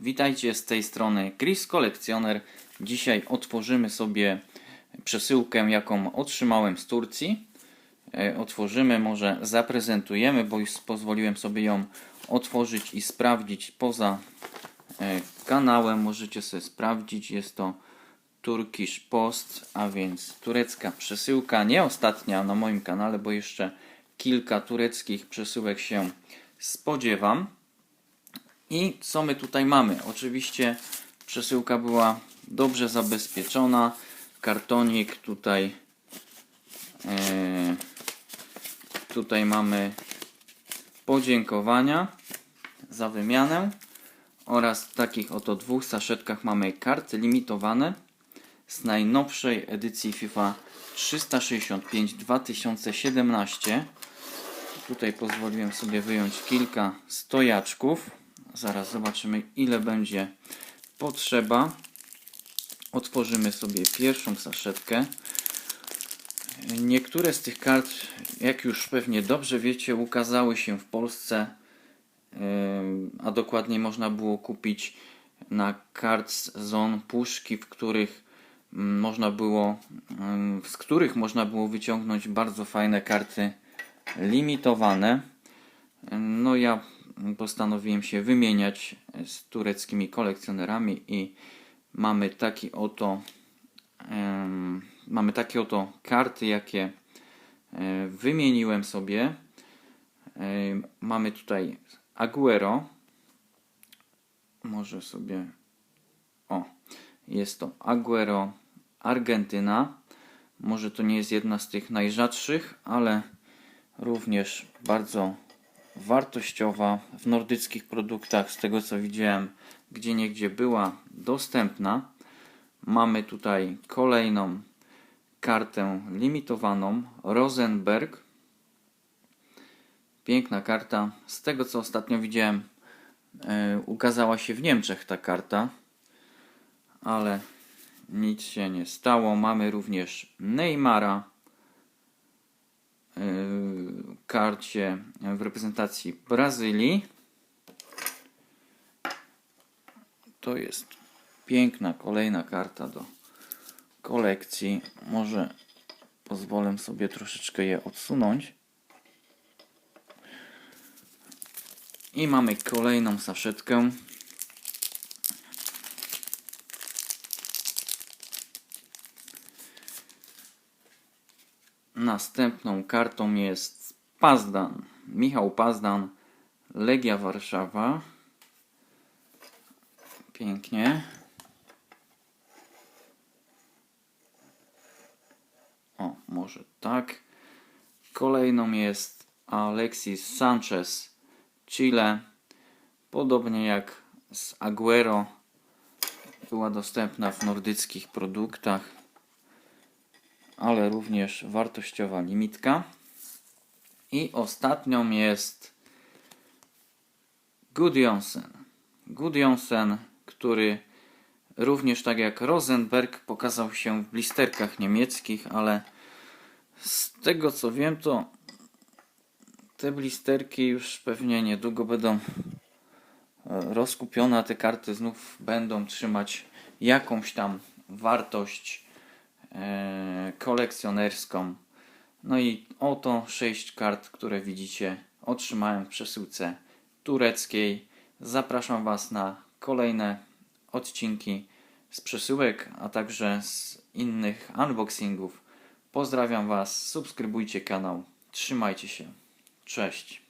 Witajcie z tej strony Chris Kolekcjoner. Dzisiaj otworzymy sobie przesyłkę, jaką otrzymałem z Turcji. E, Otworzymy, może zaprezentujemy, bo już pozwoliłem sobie ją otworzyć i sprawdzić poza e, kanałem. Możecie sobie sprawdzić. Jest to Turkish Post, a więc turecka przesyłka. Nie ostatnia na moim kanale, bo jeszcze kilka tureckich przesyłek się spodziewam. I co my tutaj mamy? Oczywiście przesyłka była dobrze zabezpieczona. Kartonik tutaj. e, tutaj mamy podziękowania za wymianę oraz w takich oto dwóch saszetkach mamy karty limitowane z najnowszej edycji FIFA 365 2017. Tutaj pozwoliłem sobie wyjąć kilka stojaczków. Zaraz zobaczymy, ile będzie potrzeba. Otworzymy sobie pierwszą saszetkę. Niektóre z tych kart, jak już pewnie dobrze wiecie, ukazały się w Polsce, a dokładniej można było kupić na Cards Zone puszki, w których można było, z których można było wyciągnąć bardzo fajne karty limitowane. No ja postanowiłem się wymieniać z tureckimi kolekcjonerami i mamy taki oto mamy takie oto karty, jakie e, wymieniłem sobie. E, mamy tutaj Aguero. Może sobie o, jest to Aguero Argentyna. Może to nie jest jedna z tych najrzadszych, ale również bardzo wartościowa w nordyckich produktach, z tego co widziałem, gdzie niegdzie była dostępna. Mamy tutaj kolejną kartę limitowaną Rosenberg. Piękna karta. Z tego co ostatnio widziałem, e, ukazała się w Niemczech ta karta, ale nic się nie stało. Mamy również Neymara karcie w reprezentacji Brazylii. To jest piękna kolejna karta do kolekcji. Może pozwolę sobie troszeczkę je odsunąć. I mamy kolejną saszetkę. Następną kartą jest Pazdan. Michał Pazdan, Legia Warszawa. Pięknie. O, może tak. Kolejną jest Alexis Sanchez, Chile. Podobnie jak z Aguero, była dostępna w nordyckich produktach ale również wartościowa limitka. I ostatnią jest Gudjonsen. Gudjonsen, który również tak jak Rosenberg pokazał się w blisterkach niemieckich, ale z tego co wiem, to te blisterki już pewnie niedługo będą e, rozkupione, a te karty znów będą trzymać jakąś tam wartość e, kolekcjonerską. No i oto 6 kart, które widzicie, otrzymałem w przesyłce tureckiej. Zapraszam Was na kolejne odcinki z przesyłek, a także z innych unboxingów. Pozdrawiam Was, subskrybujcie kanał, trzymajcie się. Cześć.